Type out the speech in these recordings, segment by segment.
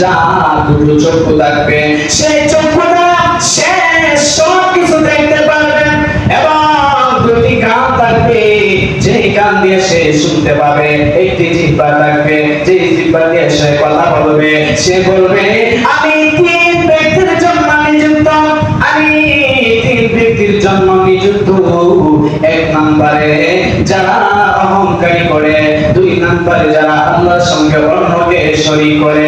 যা দুটো চক্ষু থাকবে, সেই চক্ষুটা সে সব কিছু দেখতে পারবে। এবং দুটি কান থাকবে যে কান দিয়ে সে শুনতে পাবে, একটি জিহ্বা থাকবে জিহ্বা দিয়ে সে কথা বলবে, সে বলবে, আমি তিন ব্যক্তির জন্য নিযুক্ত, আমি তিন ব্যক্তির জন্য নিযুক্ত। এক যারা অহংকারী করে, দুই নম্বরে যারা আল্লাহর সঙ্গে অন্যকে শরীক করে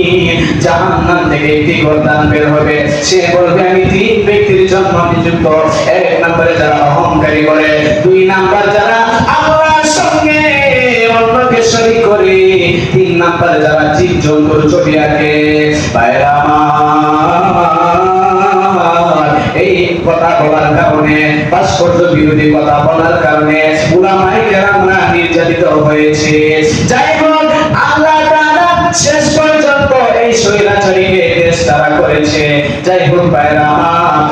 জাহান্নাম থেকে একটি গর্দান বের হবে। সে বলবে, আমি তিন ব্যক্তির জন্য নিযুক্ত। এক নম্বরে যারা অহংকারী করে দুই নাম্বার যারা আল্লাহর সঙ্গে অন্যকে শরীক করে, তিন নাম্বার যারা জীব জন্তুর ছবি আঁকে। এই কথা বলার কারণে, ভাস্কর্য বিরোধী কথা বলার কারণে, উলামায়ে কেরামরা নির্যাতিত হয়েছে। যাই যাই হোক বাইরা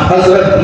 হযরত